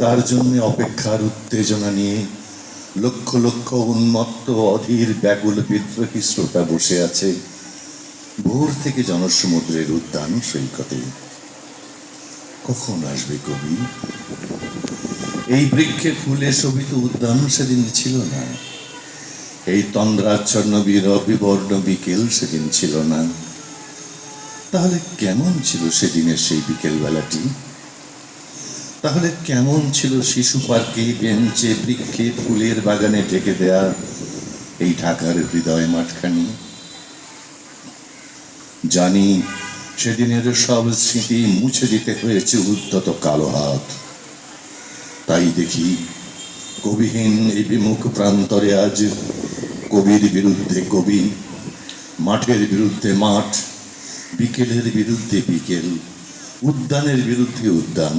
তার জন্য অপেক্ষার উত্তেজনা নিয়ে লক্ষ লক্ষ উন্মত্ত অধীর ব্যাকুল বিদ্রোহী শ্রোতা বসে আছে ভোর থেকে জনসমুদ্রের উদ্যান সৈকতে। কখন আসবে কবি? এই বৃক্ষে ফুলে শোভিত উদ্যান সেদিন ছিল না। এই তন্দ্রাচ্ছন্ন বীর- বিবর্ণ বিকেল সেদিন ছিল না। তাহলে কেমন ছিল সেদিনের সেই বিকেল বেলাটি তাহলে কেমন ছিল শিশু পার্কে, বেঞ্চে, বৃক্ষে, ফুলের বাগানে ঢেকে দেয়া এই ঢাকার হৃদয় মাঠখানি? জানি সেদিনের সব স্মৃতি মুছে দিতে হয়েছে উদ্যত কালো হাত। তাই দেখি কবিহীন এই বিমুখ প্রান্তরে আজ কবির বিরুদ্ধে কবি, মাঠের বিরুদ্ধে মাঠ, বিকেলের বিরুদ্ধে বিকেল, উদ্যানের বিরুদ্ধে উদ্যান।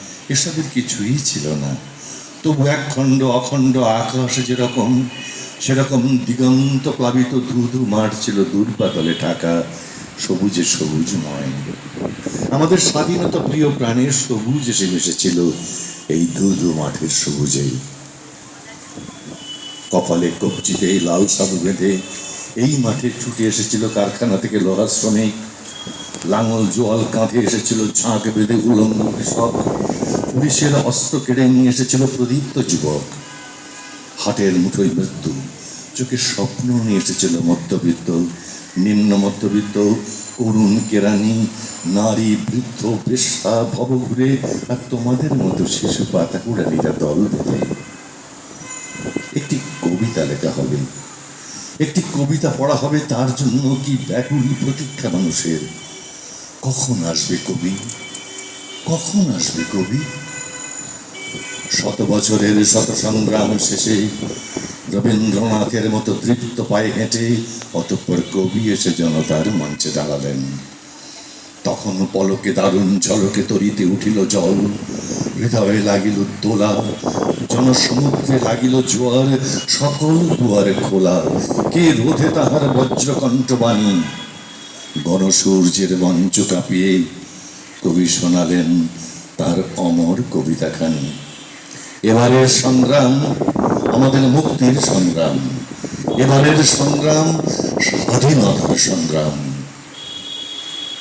এসবের কিছুই ছিল না। তবু এক খণ্ড, অখণ্ড আকাশ যেরকম, সেরকম দিগন্ত প্লাবিত ধুধু মাঠ ছিল দূরপাতলে ঢাকা, সবুজে সবুজময়। আমাদের স্বাধীনতা প্রিয় প্রাণের সবুজ এসে মিশেছিল এই ধুধু মাঠের সবুজেই কপালে কবচিতে লাল সাবু বেঁধে এই মাঠে ছুটে এসেছিল কারখানা থেকে লোহার শ্রমিক। লাঙল জোয়াল কাঁধে এসেছিল ঝাঁক বেঁধে উলঙ্গ কৃষক পুলিশের অস্ত্র কেড়ে নিয়ে এসেছিল প্রদীপ্ত যুবক। হাটের মুঠোয় মৃত্যু চোখে স্বপ্ন নিয়ে এসেছিল মধ্যবিত্ত, নিম্ন মধ্যবিত্ত, করুণ কেরানি নারী, বৃদ্ধ পেশা ভবঘুরে আর তোমাদের মতো শিশু পাতা কুড়ানিরা দল বেঁধে। একটি কবিতা লেখা হবে। একটি কবিতা পড়া হবে তার জন্য কি ব্যাকুল প্রতীক্ষা মানুষের? কখন আসবে কবি? কখন আসবে কবি? শত বছরের শত সংগ্রাম শেষে রবীন্দ্রনাথের মতো তৃপ্ত পায়ে হেঁটে অতঃপর কবি এসে জনতার মঞ্চে দাঁড়ালেন। তখন পলকে দারুণ ঝলকে তরিতে উঠিল জল। হৃদয়ে লাগিল দোলা জনসমুদ্রে লাগিল জোয়ার, সকল দুয়ারে খোলা। কে রোধে তাহার বজ্রকণ্ঠ বাণী? গণসূর্যের মঞ্চ কাঁপিয়ে কবি শোনালেন তার অমর কবিতাখানি। এবারের সংগ্রাম, আমাদের মুক্তির সংগ্রাম। এবারের সংগ্রাম, স্বাধীনতার সংগ্রাম।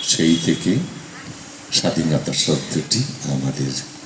সেই থেকে স্বাধীনতা শব্দটি আমাদের